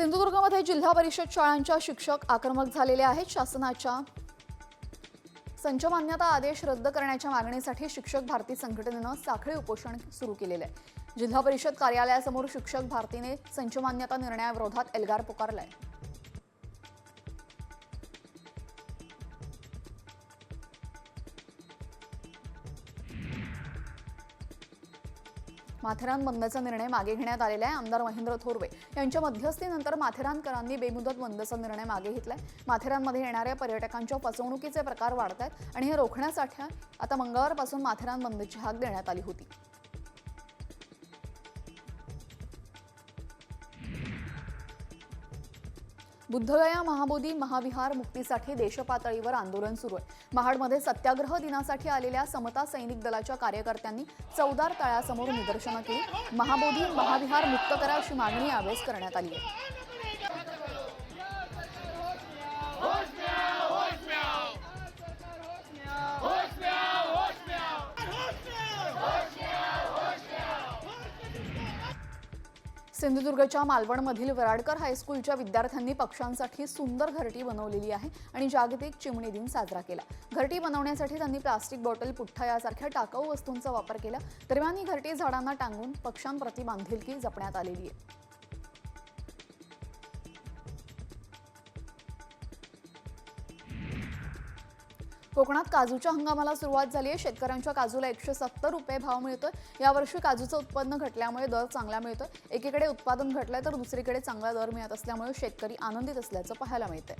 सिंधुदुर्गमध्ये जिल्हा परिषद शाळांच्या शिक्षक आक्रमक झालेले आहेत. शासनाच्या संच मान्यता आदेश रद्द करण्याच्या मागणीसाठी शिक्षक भारती संघटनेनं साखळी उपोषण सुरू केलेलं आहे. जिल्हा परिषद कार्यालयासमोर शिक्षक भारतीने संच मान्यता निर्णयाविरोधात एल्गार पुकारलाय. माथेरान बंदचा निर्णय मागे घेण्यात आलेला आहे. आमदार महेंद्र थोरवे यांच्या मध्यस्थीनंतर माथेरानकरांनी बेमुदत बंदचा निर्णय मागे घेतलाय. माथेरानमध्ये येणाऱ्या पर्यटकांच्या फसवणुकीचे प्रकार वाढत आहेत आणि हे रोखण्यासाठी आता मंगळवारपासून माथेरान बंदची हाक देण्यात आली होती. बुद्धगया महाबोधी महाविहार मुक्तीसाठी देशपातळीवर आंदोलन सुरू आहे. महाडमध्ये सत्याग्रह दिनासाठी आलेल्या समता सैनिक दलाच्या कार्यकर्त्यांनी चौदार तळ्यासमोर निदर्शनं केली. महाबोधी महाविहार मुक्त करा अशी मागणी यावेळेस करण्यात आली आहे. सिंधुदुर्गच्या मालवणमधील वराडकर हायस्कूलच्या विद्यार्थ्यांनी पक्ष्यांसाठी सुंदर घरटी बनवलेली आहे आणि जागतिक चिमणी दिन साजरा केला. घरटी बनवण्यासाठी त्यांनी प्लास्टिक बॉटल पुठ्ठा यासारख्या टाकाऊ वस्तूंचा वापर केला. दरम्यान ही घरटी झाडांना टांगून पक्ष्यांप्रती बांधिलकी जपण्यात आलेली आहे. कोकणात काजूच्या हंगामाला सुरुवात झाली आहे. शेतकऱ्यांच्या काजूला एकशे सत्तर रुपये भाव मिळतोय. यावर्षी काजूचं उत्पन्न घटल्यामुळे दर चांगला मिळतोय. एकीकडे उत्पादन घटलंय तर दुसरीकडे चांगला दर मिळत असल्यामुळे शेतकरी आनंदित असल्याचं पाहायला मिळतंय.